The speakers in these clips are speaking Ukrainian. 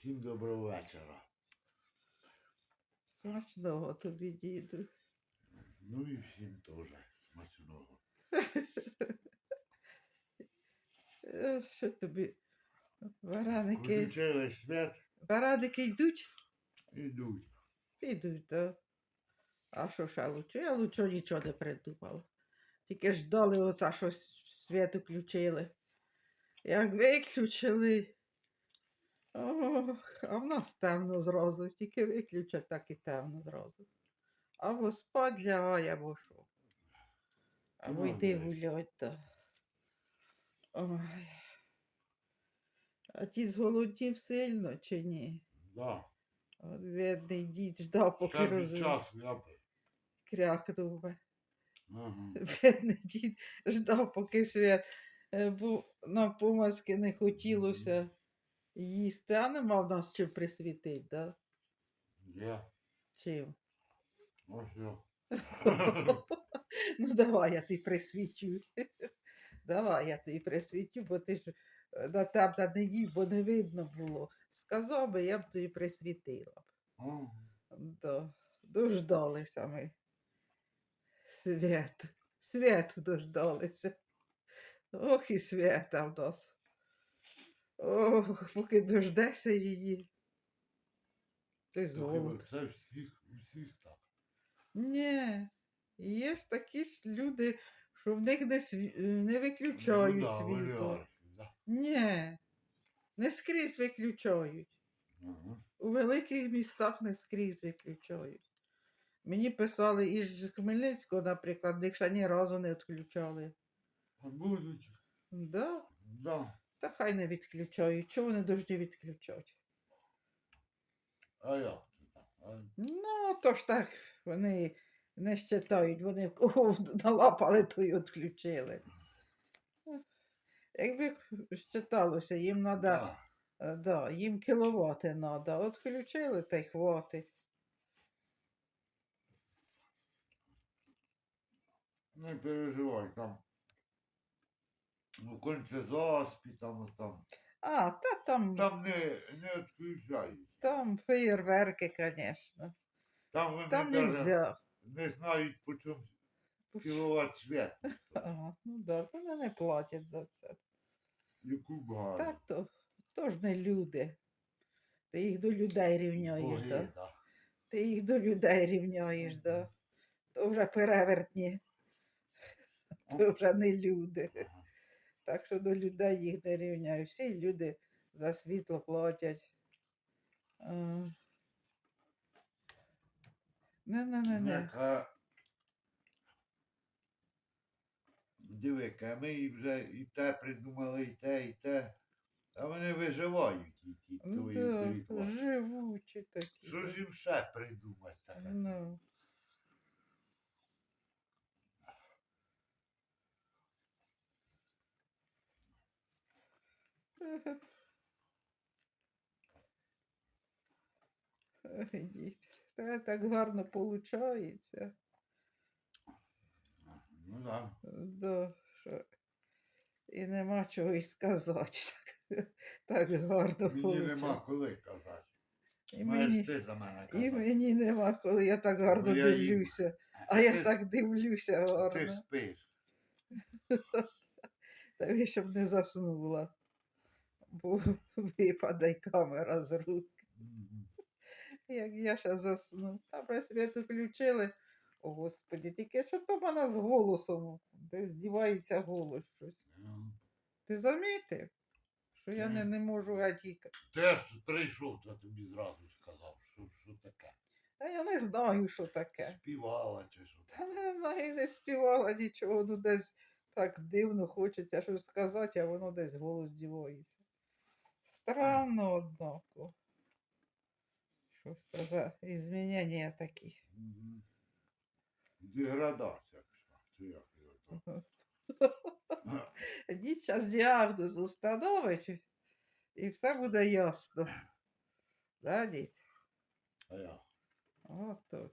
Всім доброго вечора. Смачного тобі, діду. Ну і всім теж смачного. Е, Що тобі? Вареники. Включили йдуть? ідуть. Підуть, так. А що ще лучше? Я лучше нічого не придумала. Тільки ждали оце, що с- світ включили. Як виключили. Ох, а в нас темно зразу. Тільки виключать, так і темно зразу. Або спать лягай, або що. Або йди знаєш. гулять, так. Ой. А ті зголодів сильно чи ні? Да. От бідний дід ждав, поки від розумів. часу я. Крякнув би. Ага. Бідний дід ждав, поки свят. е, Бо на помазки не хотілося їсти, а нема в нас чим присвітити, да? Є. Чим? Ось йо. ну давай я тобі присвічу. давай я тобі присвічу, бо ти ж е, на тебе не їв, бо не видно було. Сказав би, я б тобі присвітила. б. Да. Дождалися ми. Свят. Святу дождалися. Ох і свята в нас. Ох, поки дождешся її. Ти То золото. Це всіх, всіх так. Ні. Є ж такі ж люди, що в них не, сві... не виключають Ну да, світло. да. Ні. Не скрізь виключають. Ага. У великих містах не скрізь виключають. Мені писали із Хмельницького, наприклад, них ще ні разу не відключали. А Будуть. Да? Да. Та хай не відключають. Чого вони дожді відключать? А? А? Ну, то ж так, вони не щитають, вони в кого налапали, то й відключили. Якби щиталося, їм треба, да, їм кіловати треба. Відключили та й хватить. Не переживай, там. Ну, конче заспі, там, там. А, та там, там, Там не, не відключають. феєрверки, звісно. Там вони Там даже нельзя. не знають, по чому кіловат світ. Ага, ну так, вони не платять за це. Яку багато. Так то, то ж не люди. Ти їх до людей рівняєш, да? да. Ти їх до людей рівняєш, да? То вже перевертні, то вже не люди. Ага. Так що до людей їх не рівняю. Всі люди за світло платять. Не-не-не-не. Яка... Ми і вже і те придумали, і те, і те. А вони виживають і ті твої Да, живучі такі. Що ж їм ще придумати таке? Ну. Та так гарно виходить. Ну да. Да. І нема чого й сказати. Так гарно Мені виходить. нема коли казати. І мені, ти за мене і мені нема, коли я так гарно я їм. дивлюся. А я так дивлюся Ти спиш. Та ви щоб не заснула. Бо випаде камера з рук. Як я ще засну. Та при світ включили. О, Господі, тільки що то мене з голосом, де здівається голос щось. Ти замітив? Що я не, не можу гатіка. Теж прийшов, то тобі зразу сказав, що, що таке. А я не знаю, що таке. Співала чи що. Та не знаю, не співала нічого, ну десь так дивно хочеться щось сказати, а воно десь голос дівається. Странно, однако. Щось це за змінення такі. Мгм. Деградація пішла. Чи як його там? Діагноз установить, і все буде ясно. Да, дід? А я. Отож.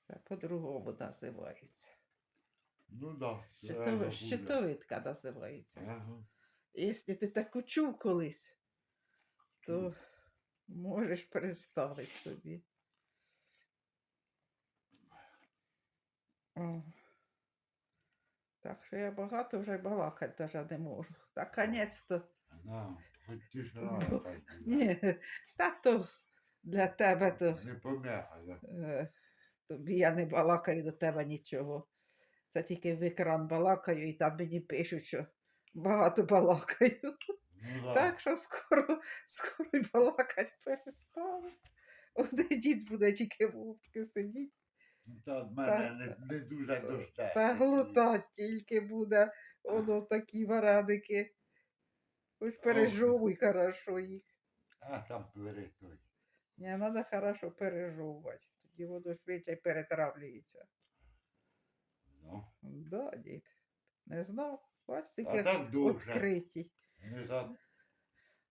Це по-другому називається. Ну да. Щитови... Щитовидка називається. Ага. Якщо ти таку чув колись, то можеш представити собі. О. Так що я багато вже балакати даже не можу. Та конець-то. На, хоч ти ж так. Ні, та то для тебе то. Не пом'яка, да? Е, Тобі я не балакаю до тебе нічого. Це тільки в екран балакаю, і там мені пишуть, що багато балакаю. Ну, да. Так що скоро, скоро й балакать перестану. Один дід буде тільки мовчки сидіти, Ну, Та в мене не, не дуже дождешся. та глотать тільки буде. Воно такі варадики. Хоч пережовуй хорошо їх. А там перетой. Не, треба хорошо пережовувати. Тоді воно швидше перетравлюється. Ну, Да, дід. Не знав. Бач, а тільки так дуже. відкриті. Не так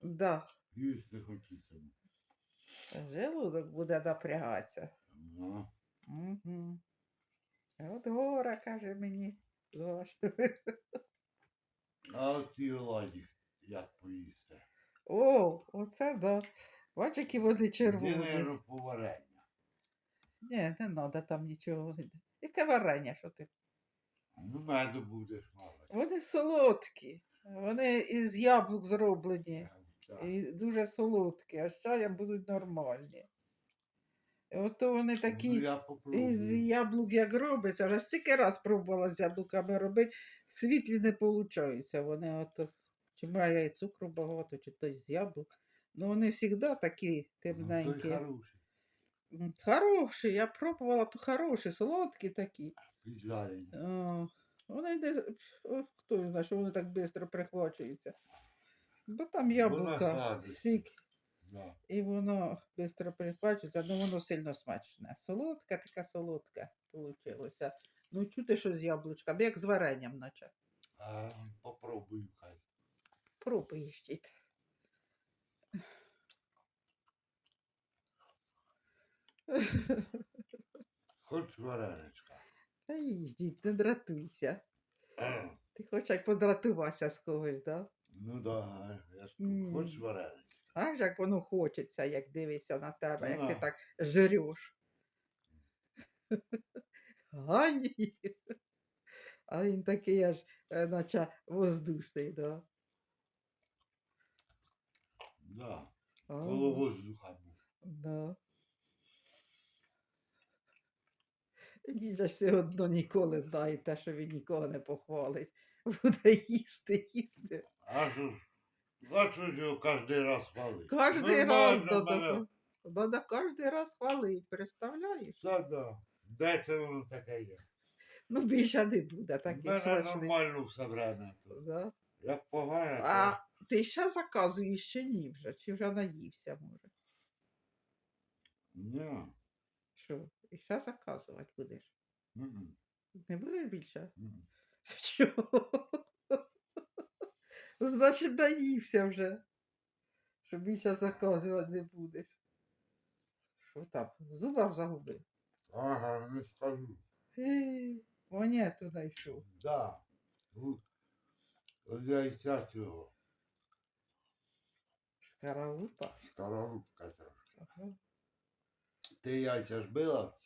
Да. їсти хотіться. Желудок буде напрягатися. Ну, Угу. От гора каже мені. з вашою. а от ті оладі, як поїсти? О, оце да. Бач, які вони червоні. наверно, по варення. Ні, не треба там нічого. Яке варення, що ти? Ну, меду будеш мало. Вони солодкі. Вони із яблук зроблені. Так. І дуже солодкі, а чаєм будуть нормальні. І Ото вони Ну, такі я із яблук як робиться, вже стільки раз пробувала з яблуками робити, світлі не виходить. Вони ото, чи має і цукру багато, чи то з яблук. Ну вони завжди такі Ну, той темненькі. хороший. М, Хороші, я пробувала, то хороші, солодкі такі. Піджарені. О, вони де, о, хто його знає, що вони так швидко прихвачуються. Бо там яблука, сік, Да. і воно швидко прихвачується, але воно сильно смачне. Солодка, така солодка вийшла. Ну, чути, що з яблучком, як з варенням, наче. А, попробую хай. Пробуй їщить. Хоч вареничка. Та їздіть, не дратуйся. Ти хоч як подратувався з когось, да? Ну да, я ж М. хоч вареничка. Аж як воно хочеться, як дивишся на тебе, як ти так жреш. Гані. А він такий аж, е, наче воздушний, да. Да. А, Коло воздуха був. Да. Дідя ж все одно ніколи знає те, що він нікого не похвалить. Буде їсти, їсти. А що ж, а його кожен раз хвалить? Кожний раз до того. Надо кожен раз хвалить, представляєш? Та да. Де це воно таке є? Ну, більше не буде У таких мене нормально все тут. Да. Як погано, то А ти ще заказуєш чи ні вже? Чи вже наївся, може? ні. Що? І ще заказувати будеш? М-м, Не будеш більше? м-м. Чого? Значить, наївся вже. Що більше заказувати не будеш. Що там? Зуба загубив. Ага, не скажу. Монету знайшов. Да. Яйця цього. Шкаралупа. Скоробка. Ага. Ти яйця ж била?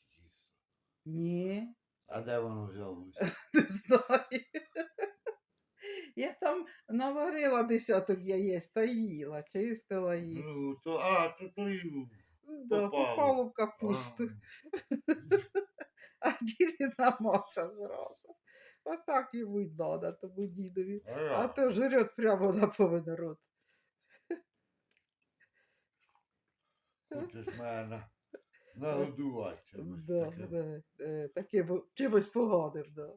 Ні, А де воно взялося? не знаю. Я там наварила десяток яєць та їла, чистила їх. Ну, то, а, то і. Да, попало. попало в капусту. А дід намацав зразу. Отак йому й надо, тому дідові. А, А то жрет прямо на повен рот. Хочеш мене нагодувати чимось Да, да, е, таким чимось поганим, да.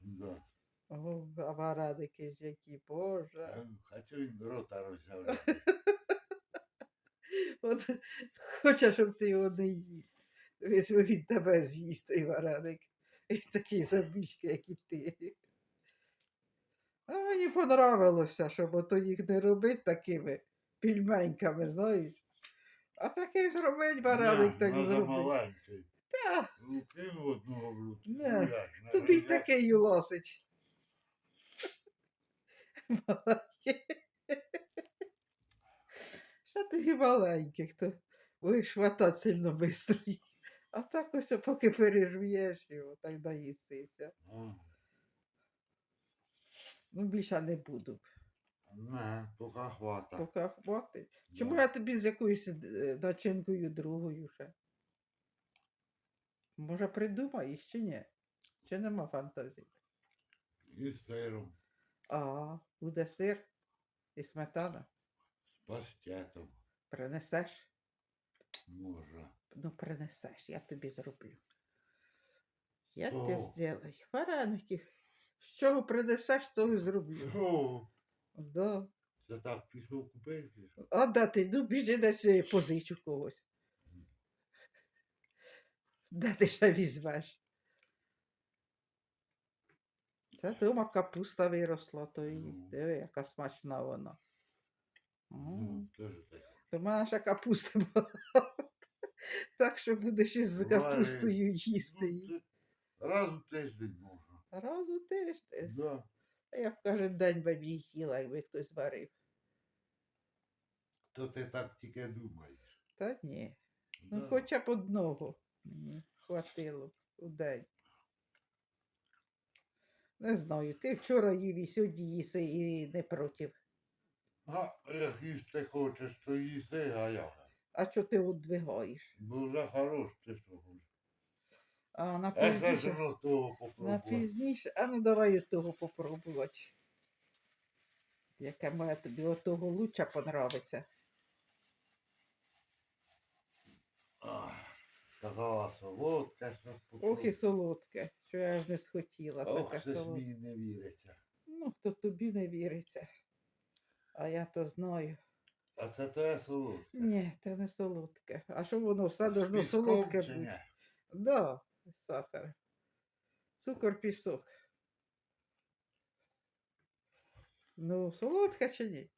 Да. О, а вареники ж які, боже. Е, Хочу він рота роззявляти. От хоче, щоб ти його не їв. Візьме він тебе з'їсть той вареник. І такий забічки, як і ти. А мені понравилося, щоб ото їх не робити такими пільменьками, знаєш. А таке зробить бараник, так ну, зробить. маленький. Та, Руки в одного в руки. Не, ну, не тобі й такий таке юлосить. Маленький. Що ти маленький, то вишвата сильно бистрий. А так ось поки пережуєш його, так доїсися. Ну, більше не буду. Не, поки хвата. Поки хватить. Чому Да. я тобі з якоюсь е, начинкою другою ще? Може, придумаєш чи ні? Чи нема фантазії? І з сиром, А, буде сир і сметана. з паштетом. Принесеш? Може. Ну, принесеш, я тобі зроблю. Я О. тебе зроблю. Вареники. З чого принесеш, того й зроблю. О, Да. це так пішов купити. А де ти? Ну, біжи десь е, позичу когось. Де ти ще візьмеш? Це дома капуста виросла, то і Ну. диви, яка смачна вона. М. Ну, теж так. То в мене ще капусти багато. Так що будеш із Буває. капустою їсти. її. Ну, це Раз у тиждень можна. Раз у тиждень. Да. Я б кожен день би їла, якби хтось варив. То ти так тільки думаєш. Та ні. Ну, хоча б одного мені хватило у день. Не знаю, ти вчора їв і сьогодні їси і не проти. А як їсти хочеш, то їсти, а я. А що ти удвигаєш? Бо вже хорош ти того. А на це пізніше, воно того на пізніше, а ну давай от того попробувати. Яке моє тобі от того лучше понравиться. Ах, Сказала солодка, щас Ох і попробую. солодке, що я ж не схотіла. Ох, це ж мені не віриться. Ну, хто тобі не віриться. А я то знаю. А це те солодке. Ні, це не солодке. А що воно все З должно піском солодке чи бути? ні? Да, сахар. Цукор пісок. Ну, солодке чи ні?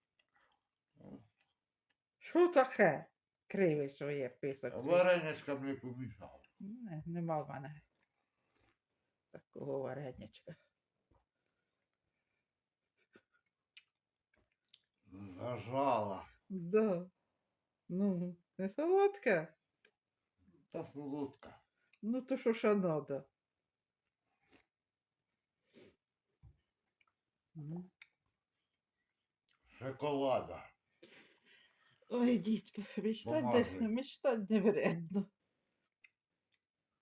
Що таке? Кривий, що є писок. А свій. варенячкам не. Не, нема в мене такого варенячка. Зажала. Да. Ну, не солодке. Та солодка. Ну, то що ще надо? Ну. Шоколада. Ой, дітки, мечтать, не, мечтать не вредно.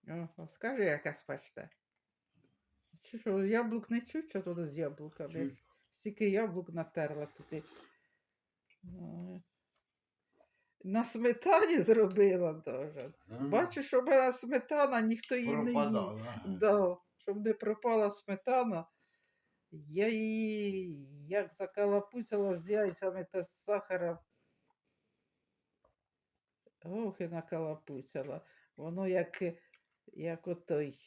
Ого, скажи, яка смачна. Чи що, яблук не чуть, що тут з яблуками? Стільки яблук натерла туди. На сметані зробила даже. М, Бачу, що в мене сметана, ніхто її не. Пропадала. Да, щоб не пропала сметана. Я її як закалапуцяла з яйцями та з сахаром. Ох, і накалапуцяла. Воно як, як отой,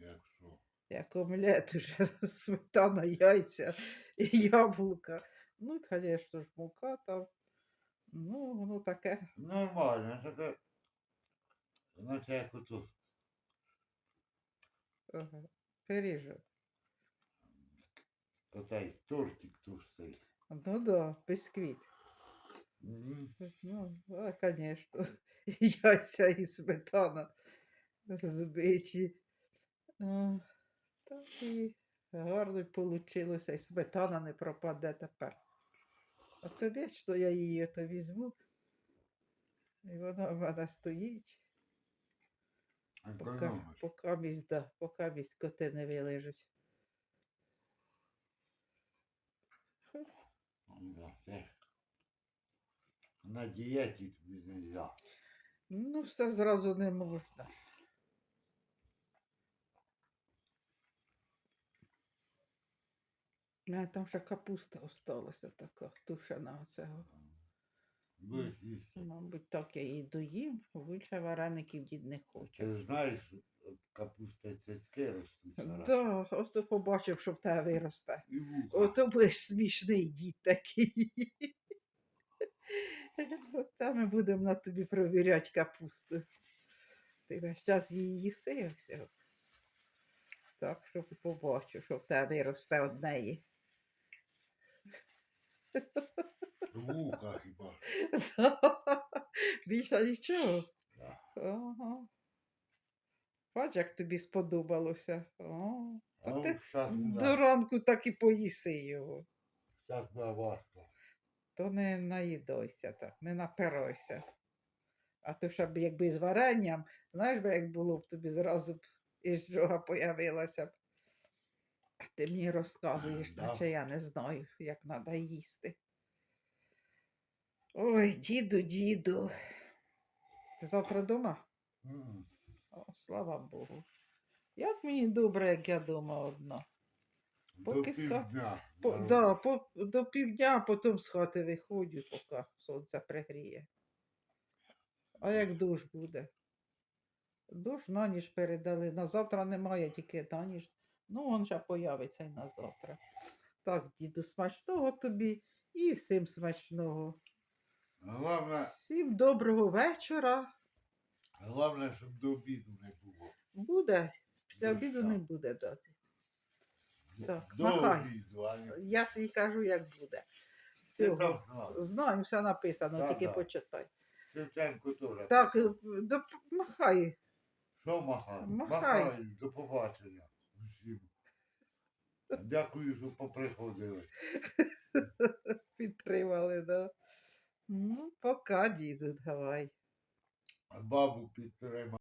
Як що? як омлет уже сметана, яйця і яблука. Ну, звісно ж, мука там. Ну, воно таке. Нормально, таке. Наче як ото. Ага. Пиріжок. Отай тортик товстий. Ну да, бисквіт. М, Ну, а, конечно. Яйця і сметана збиті. Так і гарно вийшло, і сметана не пропаде тепер. А то вічно я її то візьму. І вона в мене стоїть, поки, Економиш. поки, місь, да, поки місь коти не вилежуть. На дієті тобі не можна. Ну, все зразу не можна. Мене там ще капуста осталася така тушена оцього. Будеш їсти. Мабуть, так я її доїм, більше вареників дід не хоче. Ти ж знаєш, от капуста цяцьки ростуть. зараз. Да, ось то побачив, що в тебе виросте. І вуха. Ото будеш смішний дід такий. От там ми будемо на тобі провіряти капусту. Ти весь час її їси все. Так, щоб побачив, що в тебе виросте од неї. Вуха хіба. Більше нічого. Да. Ага. Бач, як тобі сподобалося. О, Та ти щас до ранку так і поїси його. Щас буде важко. То не наїдайся так, не напирайся. А то щоб якби з варенням, знаєш би, як було б тобі зразу б ізжога появилася б. Ти мені розказуєш, Да. наче я не знаю, як треба їсти. Ой, діду, діду. Ти завтра вдома? М. О, слава Богу. Як мені добре, як я вдома одна. Поки ска- півдня. По, да, по, до півдня, потім з хати виходжу, поки сонце пригріє. А як душ буде? Душ на ніж передали. На завтра немає, тільки на ніж. Ну, він ще появиться і на завтра. Так, діду, смачного тобі і всім смачного. Головне, Всім доброго вечора. головне, щоб до обіду не було. Буде. Після Ну, обіду так. не буде дати. Так, до махай. обіду, а не Я тобі кажу, як буде. Ти Цього. там знав. Знаю, все написано, Да, тільки да. почитай. Шевченко теж. Так, е, до, махай. Що махай? махай. Махай, до побачення. Дякую, що поприходили. Підтримали, да. Ну, пока, діду, давай. Бабу підтримав.